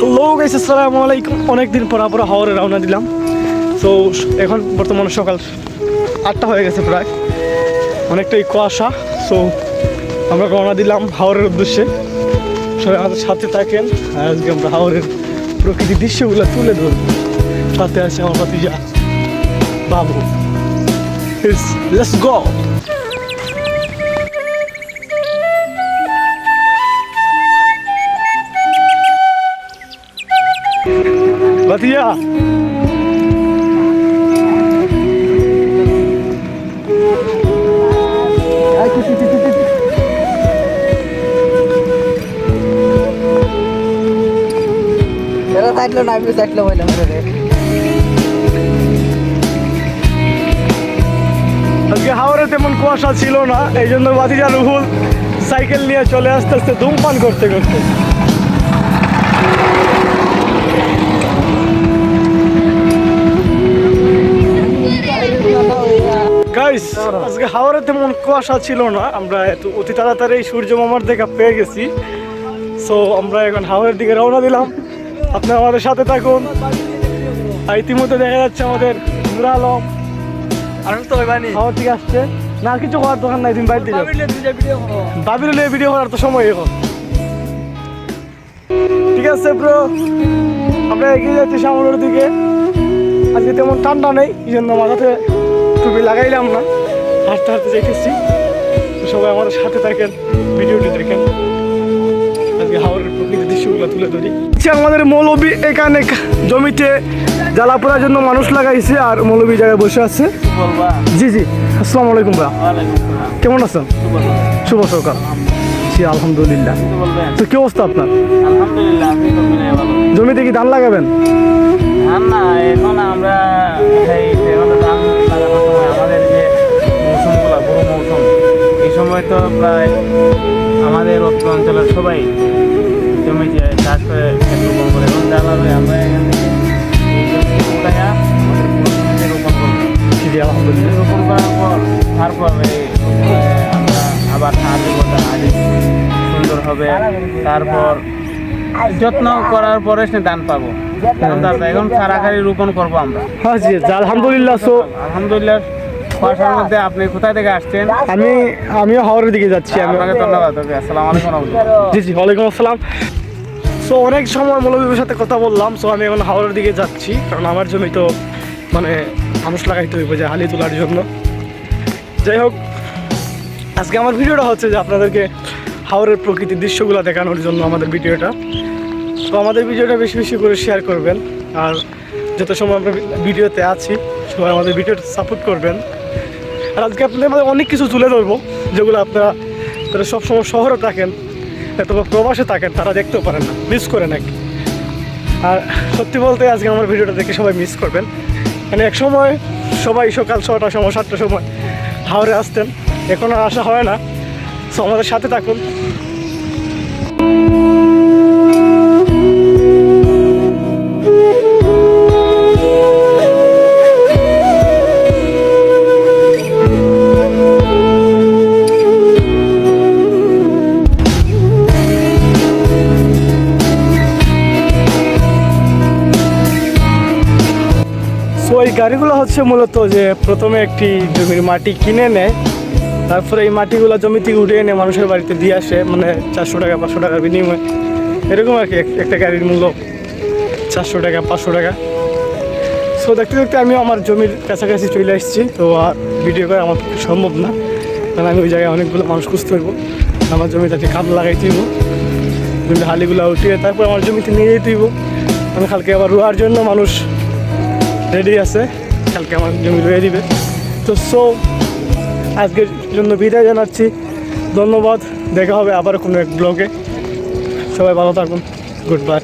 Hello guys আসসালামু আলাইকুম। অনেকদিন পর আবার হাওড়ে রওনা দিলাম। তো এখন বর্তমানে সকাল আটটা হয়ে গেছে প্রায়। অনেকটাই কুয়াশা। সো আমরা রওনা দিলাম হাওড়ের উদ্দেশ্যে। সবাই আমাদের সাথে থাকেন। আর আজকে আমরা হাওড়ের প্রকৃতির দৃশ্যগুলো তুলে ধরব। সাথে আছে আমার ভাতিজা বাবু। লেটস গো থাকল না, আমি থাকল বললাম রে। আজকে হাওড়ে তেমন কুয়াশা ছিল না এই জন্য বাতিজা রুহুল সাইকেল নিয়ে চলে আসতে আসতে ধূমপান করতে করতে। হাওড়ে তেমন কুয়াশা ছিল না আমরা এত অতি তাড়াতাড়ি সূর্য মামার দেখা পেয়ে গেছি। সো আমরা এখন হাওড়ের দিকে রওনা দিলাম। আপনারা আমাদের সাথে থাকুন। আর ইতিমধ্যে দেখা যাচ্ছে আমাদের নুর আলম। হাওড় থেকে আসছে। না কিছু করার দোকান নাই তুমি বাড়িতে বাবির লিয়ে ভিডিও করার তো সময় এখন ঠিক আছে ব্রো আমরা এগিয়ে যাচ্ছি সামনের দিকে। আজকে তেমন ঠান্ডা নেই এই জন্য মাথাতে টুপি লাগাইলাম না। হাঁটতে হাঁটতে দেখেছি। তো সবাই আমাদের সাথে থাকেন ভিডিওটি দেখেন। আজকে হাওড়ের প্রকৃতির দৃশ্যগুলো তুলে ধরি। আমাদের মৌলবী এখানে জমিতে জ্বালা পোড়ার জন্য মানুষ লাগাইছে আর মৌলবী জায়গায় বসে আছে। জি জি আসসালামু আলাইকুম ভাই কেমন আছেন? শুভ সকাল। জি আলহামদুলিল্লাহ। তো কি অবস্থা আপনার? জমিতে কি ধান লাগাবেন? না এখন আমরা তো প্রায় আমাদের উত্তর অঞ্চলের সবাই জমিতে চাষ করে রোপণ করে। এবং জানাবে আমরা এখান থেকে জমি রোপণ করব। রোপণ করার পর তারপর আমরা আবার সার দেবো আগে সুন্দর হবে। তারপর যত্ন করার পরে সে ধান পাবো। তারপর এখন সারাখারি রোপণ করব আমরা। হ্যাঁ জি, আলহামদুলিল্লাহ। আলহামদুলিল্লাহ। কুয়াশার মধ্যে আপনি কোথায় থেকে আসছেন? আমি আমিও হাওড়ের দিকে যাচ্ছি আমি আপনাকে ধন্যবাদ আসসালামু আলাইকুম জি জি ওয়ালাইকুম আসসালাম। সো অনেক সময় মৌলবীর সাথে কথা বললাম সো আমি এখন হাওড়ের দিকে যাচ্ছি কারণ আমার জমি তো মানে মানুষ লাগাইতে হইব যে হালি তোলার জন্য। যাই হোক আজকে আমার ভিডিওটা হচ্ছে যে আপনাদেরকে হাওড়ের প্রকৃতির দৃশ্যগুলো দেখানোর জন্য আমাদের ভিডিওটা। তো আমাদের ভিডিওটা বেশি বেশি করে শেয়ার করবেন আর যত সময় আমরা ভিডিওতে আছি সবাই আমাদের ভিডিওটা সাপোর্ট করবেন। আর আজকে আপনাদের মধ্যে অনেক কিছু তুলে ধরবো, যেগুলো আপনারা তারা সবসময় শহরে থাকেন, অথবা প্রবাসে থাকেন, তারা দেখতেও পারেন না মিস করে নাকি আর সত্যি বলতে আজকে আমার ভিডিওটা দেখে সবাই মিস করবেন। মানে এক সময় সবাই সকাল ছটার সময় সাতটার সময় হাওড়ে আসতেন, এখন আর আসা হয় না। সো আমাদের সাথে থাকুন। এই গাড়িগুলো হচ্ছে মূলত যে প্রথমে একটি জমির মাটি কিনে নেয়, তারপরে এই মাটিগুলো জমি থেকে উঠে এনে মানুষের বাড়িতে দিয়ে আসে মানে চারশো টাকা, পাঁচশো টাকার বিনিময়ে। এরকম আর কি একটা গাড়ির মূল্য, চারশো টাকা, পাঁচশো টাকা। সো দেখতে দেখতে আমি আমার জমির কাছাকাছি চলে আসছি, তো আর ভিডিও করে আমার সম্ভব না। কারণ আমি ওই জায়গায় অনেকগুলো মানুষ খুঁজতে হইব, আমার জমিটাতে কাপ লাগাইতে হইব জমির হালিগুলো উঠিয়ে তারপর আমার জমিতে নিয়ে যেতে হইব। আমি কালকে আবার রোয়ার জন্য মানুষ রেডি আছে? কালকে আমার জমি রয়ে দিবে। তো সো আজকের জন্য বিদায় জানাচ্ছি। ধন্যবাদ। দেখা হবে আবার কোনো এক ব্লগে সবাই ভালো থাকুন। Good bye